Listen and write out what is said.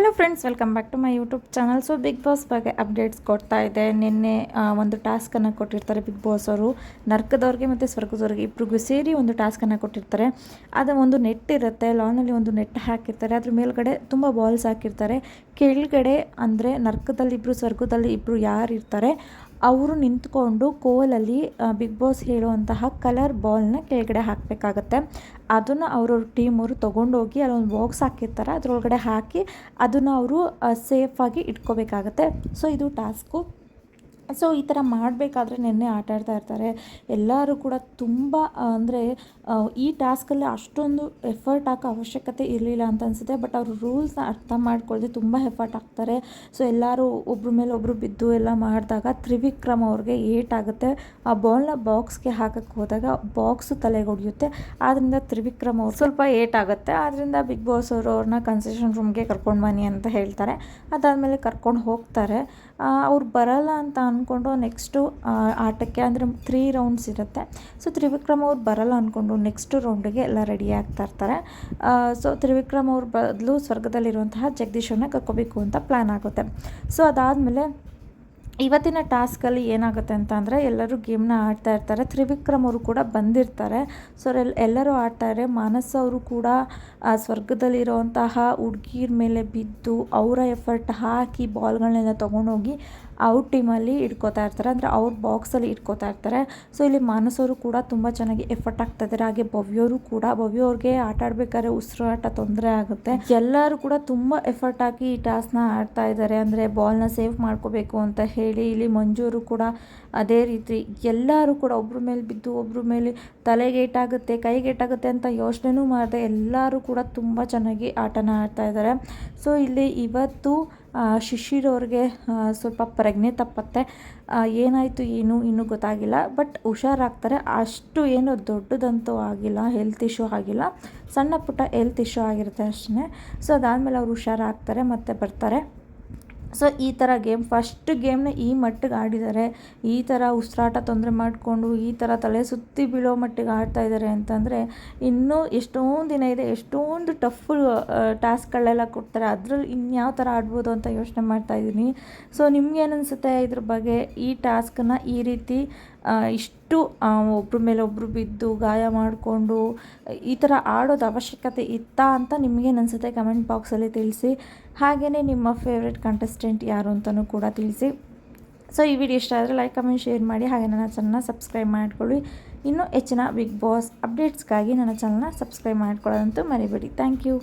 Hello friends welcome back to my YouTube channel so Bigg Boss ಬಗ್ಗೆ updates ಕೊಡ್ತಾ ಇದೆ. ನಿನ್ನೆ ಒಂದು ಒಂದು ಟಾಸ್ಕನ್ನು ಕೊಟ್ಟಿರ್ತಾರೆ ಬಿಗ್ ಬಾಸ್ ಅವರು. ನರ್ಕದವ್ರಿಗೆ ಮತ್ತು ಸ್ವರ್ಗದವ್ರಿಗೆ ಇಬ್ಬರಿಗೂ ಸೇರಿ ಒಂದು ಟಾಸ್ಕನ್ನು ಕೊಟ್ಟಿರ್ತಾರೆ. ಅದು ಒಂದು ನೆಟ್ ಇರುತ್ತೆ ಲಾನಲ್ಲಿ ಒಂದು ನೆಟ್ ಹಾಕಿರ್ತಾರೆ. ಅದ್ರ ಮೇಲ್ಗಡೆ ತುಂಬ ಬಾಲ್ಸ್ ಹಾಕಿರ್ತಾರೆ. ಕೆಳಗಡೆ ಅಂದರೆ ನರ್ಕದಲ್ಲಿ ಇಬ್ಬರು ಸ್ವರ್ಗದಲ್ಲಿ ಇಬ್ಬರು ಯಾರು ಇರ್ತಾರೆ ಅವರು ನಿಂತ್ಕೊಂಡು ಕೋಲಲ್ಲಿ ಬಿಗ್ ಬಾಸ್ ಹೇಳುವಂತಹ ಕಲರ್ ಬಾಲ್ನ ಕೆಳಗಡೆ ಹಾಕಬೇಕಾಗತ್ತೆ. ಅದನ್ನು ಅವ್ರವ್ರ ಟೀಮ್ ಅವರು ತೊಗೊಂಡೋಗಿ ಅಲ್ಲೊಂದು ಬಾಕ್ಸ್ ಹಾಕಿರ್ತಾರೆ, ಅದರೊಳಗಡೆ ಹಾಕಿ ಅದನ್ನು ಅವರು ಸೇಫಾಗಿ ಇಟ್ಕೋಬೇಕಾಗತ್ತೆ. ಸೊ ಇದು ಟಾಸ್ಕು. ಸೊ ಈ ಥರ ಮಾಡಬೇಕಾದ್ರೆ ನೆನ್ನೆ ಆಟ ಆಡ್ತಾ ಇರ್ತಾರೆ. ಎಲ್ಲರೂ ಕೂಡ ತುಂಬ ಅಂದರೆ ಈ ಟಾಸ್ಕಲ್ಲಿ ಅಷ್ಟೊಂದು ಎಫರ್ಟ್ ಹಾಕೋ ಅವಶ್ಯಕತೆ ಇರಲಿಲ್ಲ ಅಂತ ಅನಿಸುತ್ತೆ. ಬಟ್ ಅವರು ರೂಲ್ಸ್ನ ಅರ್ಥ ಮಾಡ್ಕೊಳ್ಳದೆ ತುಂಬ ಎಫರ್ಟ್ ಹಾಕ್ತಾರೆ. ಸೊ ಎಲ್ಲರೂ ಒಬ್ರ ಮೇಲೆ ಒಬ್ಬರು ಬಿದ್ದು ಎಲ್ಲ ಮಾಡಿದಾಗ ತ್ರಿವಿಕ್ರಮ್ ಅವ್ರಿಗೆ ಏಟ್ ಆಗುತ್ತೆ ಆ ಬಾಲ್ನ ಬಾಕ್ಸ್ಗೆ ಹಾಕಕ್ಕೆ ಹೋದಾಗ ಬಾಕ್ಸು ತಲೆಗೆ ಹೊಡೆಯುತ್ತೆ. ಆದ್ದರಿಂದ ತ್ರಿವಿಕ್ರಮ್ ಅವ್ರು ಸ್ವಲ್ಪ ಏಟ್ ಆಗುತ್ತೆ ಆದ್ದರಿಂದ ಬಿಗ್ ಬಾಸ್ ಅವರು ಅವ್ರನ್ನ ಕನ್ಸೆಷನ್ ರೂಮ್ಗೆ ಕರ್ಕೊಂಡು ಬನ್ನಿ ಅಂತ ಹೇಳ್ತಾರೆ. ಅದಾದಮೇಲೆ ಕರ್ಕೊಂಡು ಹೋಗ್ತಾರೆ. ಅವ್ರು ಬರಲ್ಲ ಅಂತ ಅಂದ್ಕೊಂಡು ನೆಕ್ಸ್ಟು ಆಟಕ್ಕೆ ಅಂದರೆ ತ್ರೀ ರೌಂಡ್ಸ್ ಇರುತ್ತೆ. ಸೊ ತ್ರಿವಿಕ್ರಮ್ ಅವ್ರು ಬರಲ್ಲ ಅಂದ್ಕೊಂಡು ನೆಕ್ಸ್ಟ್ ರೌಂಡಿಗೆ ಎಲ್ಲ ರೆಡಿ ಆಗ್ತಾ ಇರ್ತಾರೆ. ಸೊ ತ್ರಿವಿಕ್ರಮ್ ಅವ್ರ ಬದಲು ಸ್ವರ್ಗದಲ್ಲಿರುವಂತಹ ಜಗದೀಶನ್ನ ಕರ್ಕೋಬೇಕು ಅಂತ ಪ್ಲ್ಯಾನ್ ಆಗುತ್ತೆ. ಸೊ ಅದಾದಮೇಲೆ ಇವತ್ತಿನ ಟಾಸ್ಕಲ್ಲಿ ಏನಾಗುತ್ತೆ ಅಂತ ಅಂದರೆ ಎಲ್ಲರೂ ಗೇಮ್ನ ಆಡ್ತಾ ಇರ್ತಾರೆ. ತ್ರಿವಿಕ್ರಮ್ ಅವರು ಕೂಡ ಬಂದಿರ್ತಾರೆ. ಸೊ ಎಲ್ ಎಲ್ಲರೂ ಆಡ್ತಾರೆ ಮಾನಸ ಅವರು ಕೂಡ ಸ್ವರ್ಗದಲ್ಲಿರುವಂತಹ ಹುಡುಗಿರ ಮೇಲೆ ಬಿದ್ದು ಅವರ ಎಫರ್ಟ್ ಹಾಕಿ ಬಾಲ್ಗಳನ್ನೆಲ್ಲ ತೊಗೊಂಡೋಗಿ ಔಟ್ ಟೀಮಲ್ಲಿ ಇಟ್ಕೋತಾ ಇರ್ತಾರೆ. ಅಂದರೆ ಅವ್ರ ಬಾಕ್ಸಲ್ಲಿ ಇಟ್ಕೋತಾ ಇರ್ತಾರೆ. ಸೊ ಇಲ್ಲಿ ಮಾನಸವರು ಕೂಡ ತುಂಬ ಚೆನ್ನಾಗಿ ಎಫರ್ಟ್ ಆಗ್ತಾ ಇದ್ದಾರೆ ಹಾಗೆ ಭವ್ಯವರು ಕೂಡ, ಭವ್ಯ ಅವ್ರಿಗೆ ಆಟ ಆಡ್ಬೇಕಾದ್ರೆ ಉಸಿರಾಟ ತೊಂದರೆ ಆಗುತ್ತೆ. ಎಲ್ಲರೂ ಕೂಡ ತುಂಬ ಎಫರ್ಟ್ ಹಾಕಿ ಈ ಟಾಸ್ಕ್ನ ಆಡ್ತಾ ಇದ್ದಾರೆ ಅಂದರೆ ಬಾಲ್ನ ಸೇವ್ ಮಾಡ್ಕೋಬೇಕು ಅಂತ ಹೇಳಿ ಇಲ್ಲಿ ಮಂಜೂರು ಕೂಡ ಅದೇ ರೀತಿ ಎಲ್ಲರೂ ಕೂಡ ಒಬ್ಬರ ಮೇಲೆ ಬಿದ್ದು ಒಬ್ಬರ ಮೇಲೆ ತಲೆಗೇಟಾಗುತ್ತೆ ಏಟಾಗುತ್ತೆ ಕೈಗೆ ಏಟಾಗುತ್ತೆ ಅಂತ ಯೋಚನೆನೂ ಮಾಡಿದೆ ಎಲ್ಲರೂ ಕೂಡ ತುಂಬ ಚೆನ್ನಾಗಿ ಆಟನ ಆಡ್ತಾ ಇದ್ದಾರೆ ಸೊ ಇಲ್ಲಿ ಇವತ್ತು ಶಿಶಿರ್ ಅವ್ರಿಗೆ ಆ, ಸ್ವಲ್ಪ ಪ್ರಜ್ಞೆ ತಪ್ಪತ್ತೆ. ಏನಾಯಿತು ಏನು ಇನ್ನೂ ಗೊತ್ತಾಗಿಲ್ಲ. ಬಟ್ ಹುಷಾರಾಗ್ತಾರೆ. ಅಷ್ಟು ಏನು ದೊಡ್ಡದಂತೂ ಆಗಿಲ್ಲ. ಹೆಲ್ತ್ ಇಶ್ಯೂ ಆಗಿಲ್ಲ. ಸಣ್ಣ ಪುಟ್ಟ ಹೆಲ್ತ್ ಇಶ್ಯೂ ಆಗಿರುತ್ತೆ ಅಷ್ಟೇ. ಸೊ ಅದಾದಮೇಲೆ ಅವ್ರು ಹುಷಾರಾಗ್ತಾರೆ ಮತ್ತು ಬರ್ತಾರೆ. ಸೊ, ಈ ಥರ ಗೇಮ್ ಫಸ್ಟ್ ಗೇಮ್ನ ಈ ಮಟ್ಟಿಗೆ ಆಡಿದ್ದಾರೆ ಈ ಥರ ಉಸಿರಾಟ ತೊಂದರೆ ಮಾಡಿಕೊಂಡು, ಈ ಥರ ತಲೆ ಸುತ್ತಿ ಬೀಳೋ ಮಟ್ಟಿಗೆ ಆಡ್ತಾ ಇದ್ದಾರೆ ಅಂತಂದರೆ, ಇನ್ನೂ ಎಷ್ಟೊಂದು ದಿನ ಇದೆ, ಎಷ್ಟೊಂದು ಟಫ್ ಟಾಸ್ಕ್ಗಳೆಲ್ಲ ಕೊಡ್ತಾರೆ. ಅದ್ರಲ್ಲಿ ಇನ್ಯಾವ ಥರ ಆಡ್ಬೋದು ಅಂತ ಯೋಚನೆ ಮಾಡ್ತಾ ಇದ್ದೀನಿ ಸೊ ನಿಮ್ಗೇನು ಅನಿಸುತ್ತೆ ಇದ್ರ ಬಗ್ಗೆ? ಈ ಟಾಸ್ಕನ್ನ ಈ ರೀತಿ ಇಷ್ಟು ಒಬ್ಬರ ಮೇಲೆ ಒಬ್ಬರು ಬಿದ್ದು ಗಾಯ ಮಾಡಿಕೊಂಡು, ಈ ಥರ ಆಡೋದು ಅವಶ್ಯಕತೆ ಇತ್ತಾ ಅಂತ ನಿಮಗೇನು ಅನಿಸುತ್ತೆ ಕಮೆಂಟ್ ಬಾಕ್ಸಲ್ಲಿ ತಿಳಿಸಿ. ಹಾಗೆಯೇ ನಿಮ್ಮ ಫೇವ್ರೆಟ್ ಕಂಟೆಸ್ಟೆಂಟ್ ಯಾರು ಅಂತಲೂ ಕೂಡ ತಿಳಿಸಿ. ಸೊ ಈ ವಿಡಿಯೋ ಇಷ್ಟ ಆದರೆ ಲೈಕ್ ಕಮೆಂಟ್ ಶೇರ್ ಮಾಡಿ. ಹಾಗೆ ನನ್ನ ಚಾನಲ್ನ ಸಬ್ಸ್ಕ್ರೈಬ್ ಮಾಡ್ಕೊಳ್ಳಿ. ಇನ್ನೂ ಹೆಚ್ಚಿನ ಬಿಗ್ ಬಾಸ್ ಅಪ್ಡೇಟ್ಸ್ಗಾಗಿ ನನ್ನ ಚಾನಲ್ನ ಸಬ್ಸ್ಕ್ರೈಬ್ ಮಾಡ್ಕೊಳ್ಳೋದಂತೂ ಮರಿಬೇಡಿ. Thank you